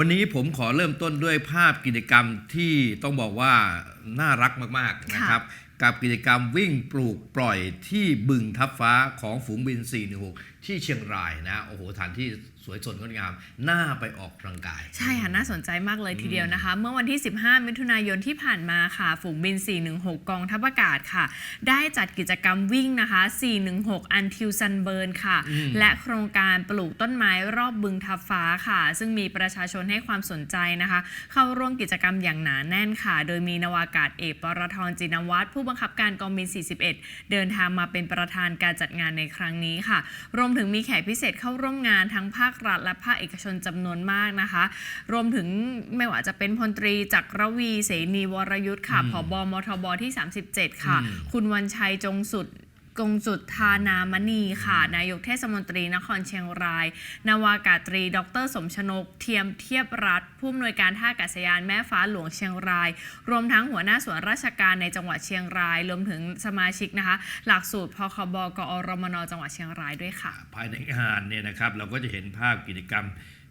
วันนี้ผมขอเริ่มต้นด้วยภาพกิจกรรมที่ต้องบอกว่าน่ารักมากๆนะครับ กับกิจกรรมวิ่งปลูกปล่อยที่บึงทับฟ้าของฝูงบิน 416 ที่เชียงรายนะโอ้โหฐานที่ส วยสดงดงามน่าไปออกกำลังกาย ใช่ค่ะน่าสนใจมากเลยทีเดียวนะคะ เมื่อวันที่ 15 มิถุนายนที่ผ่านมาค่ะฝูงบิน 416 กองทัพอากาศค่ะ ได้จัดกิจกรรมวิ่งนะคะ 416 Until Sunburn ค่ะอืมและโครงการปลูกต้นไม้รอบบึงทับฟ้าค่ะ ซึ่งมีประชาชนให้ความสนใจนะคะ เข้าร่วมกิจกรรมอย่างหนาแน่นค่ะ โดยมีนาวากาศเอกปรทรจินวัฒน์ผู้บังคับการกองบิน 41 เดินทางมาเป็นประธานการจัดงานในครั้งนี้ค่ะ รวมถึงมีแขกพิเศษเข้าร่วมงานทั้งภาครัฐและภาคเอกชนจำนวนมากนะคะ รวมถึงไม่ว่าจะเป็นพลตรีจักรวีเสนีวรยุทธ์ค่ะอืมผบมทบที่ 37 ค่ะอืมคุณวันชัยจงสุด กงจุดธานามณีค่ะ นายกเทศมนตรีนครเชียงราย นาวากาตรี ดร สมชนก เทียมเทียบรัฐ ผู้อำนวยการท่าอากาศยานแม่ฟ้าหลวงเชียงราย รวมทั้งหัวหน้าส่วนราชการในจังหวัดเชียงราย รวมถึงสมาชิกนะคะ หลักสูตรพคบกอรมนจังหวัดเชียงรายด้วยค่ะ ภายในงานเนี่ยนะครับเราก็จะเห็นภาพกิจกรรม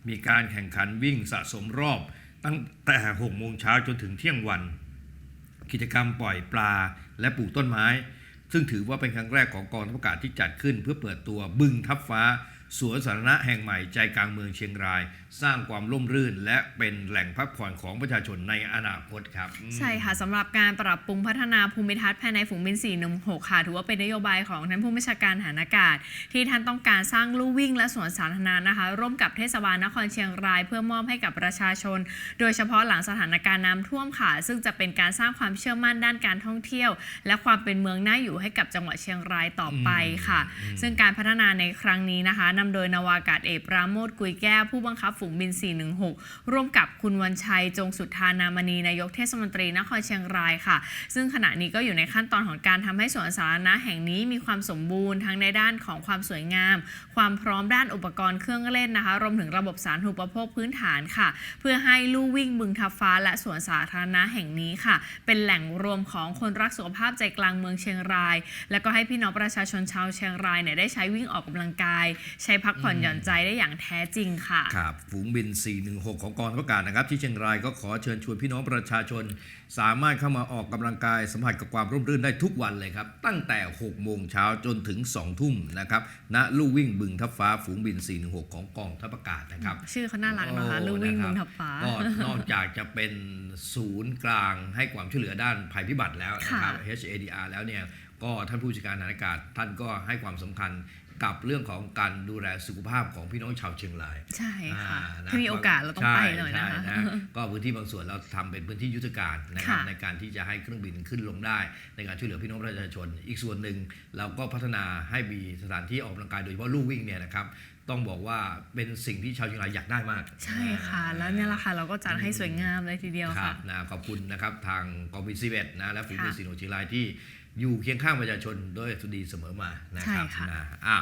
มีการแข่งขันวิ่งสะสมรอบ ตั้งแต่6โมงเช้าจนถึงเที่ยงวัน กิจกรรมปล่อยปลาและปลูกต้นไม้ ซึ่งถือว่าเป็นครั้งแรกของกองทัพอากาศที่จัดขึ้น เพื่อเปิดตัวบึงทับฟ้า สวนสาธารณะแห่งใหม่ใจกลางเมืองเชียงราย สร้างความร่มรื่น และเป็นแหล่งพักผ่อนของประชาชนในอนาคตครับอืมใช่ค่ะสำหรับการปรับปรุงพัฒนาภูมิทัศน์ภายในฝูงบิน416ค่ะถือว่าเป็นนโยบายของท่านผู้บัญชาการฐานอากาศ ที่ท่านต้องการสร้างลู่วิ่ง และสวนสาธารณะนะคะ ร่วมกับเทศบาลนครเชียงราย เพื่อมอบให้กับประชาชน โดยเฉพาะหลังสถานการณ์น้ำท่วมค่ะ ซึ่งจะเป็นการสร้างความเชื่อมั่นด้านการท่องเที่ยว และความเป็นเมืองน่าอยู่ให้กับจังหวัดเชียงรายต่อไปค่ะ ซึ่งการพัฒนาในครั้งนี้นะคะนำโดยนาวากาศเอกปราโมทกุยแก้วผู้บังคับฝูงบิน 416 ร่วมกับคุณวันชัยจงสุทธานามณีนายกเทศมนตรีนครเชียงรายค่ะ ซึ่งขณะนี้ก็อยู่ในขั้นตอนของการทำให้สวนสาธารณะแห่งนี้มีความสมบูรณ์ทั้งในด้านของความสวยงาม ความพร้อมด้านอุปกรณ์เครื่องเล่นนะคะ รวมถึงระบบสาธารณูปโภคพื้นฐานค่ะ เพื่อให้ลู่วิ่งบึงทับฟ้าและสวนสาธารณะแห่งนี้ค่ะ เป็นแหล่งรวมของคนรักสุขภาพใจกลางเมืองเชียงราย แล้วก็ให้พี่น้องประชาชนชาวเชียงรายเนี่ยได้ใช้วิ่งออกกำลังกายช้พักผ่อนหย่อนใจได้อย่างแท้จริงค่ะ ครับ ฝูงบิน 416 ของกองทัพอากาศนะครับ ที่เชียงรายก็ขอเชิญชวนพี่น้องประชาชน สามารถเข้ามาออกกำลังกายสัมผัสกับความร่มรื่นได้ทุกวันเลยครับ ตั้งแต่ 6 โมงเช้าจนถึง 2 ทุ่มนะครับณลู่วิ่งบึงทับฟ้าฝูงบิน 416 ของกองทัพอากาศนะครับ ชื่อเขาน่ารักนะคะโอ้ลู่วิ่งนะคบึรับงทับฟ้าก็นอกจากจะเป็นศูนย์กลางให้ความช่วยเหลือด้านภัยพิบัติแล้วนะครับค่ะ HADR แล้วเนี่ยก็ท่านผู้จัดการฐานอากาศท่านก็ให้ความสำคัญ กับเรื่องของการดูแลสุขภาพของพี่น้องชาวเชียงราย ใช่ค่ะอ่านะถ้ามีโอกาสเราต้องไปหน่อยนะคะใช่ใช่ก็พื้นที่บางส่วนเราทำเป็นพื้นที่ยุทธการนะครับค่ะในการที่จะให้เครื่องบินขึ้นลงได้ ในการช่วยเหลือพี่น้องประชาชน อีกส่วนหนึ่งเราก็พัฒนาให้มีสถานที่ออกกำลังกายโดยเฉพาะลู่วิ่งเนี่ยนะครับต้องบอกว่าเป็นสิ่งที่ชาวเชียงรายอยากได้มาก ใช่ค่ะ แล้วเนี่ยแหละค่ะเราก็จัดให้สวยงามเลยทีเดียวครัค่ะบนะขอบคุณนะครับทางกองบินซีเวตนะและฝูงบินค่ะสีโนเชียงรายที่อยู่เคียงข้างประชาชนโดยสุดีเสมอมานะครับใช่ค่ะนะอะ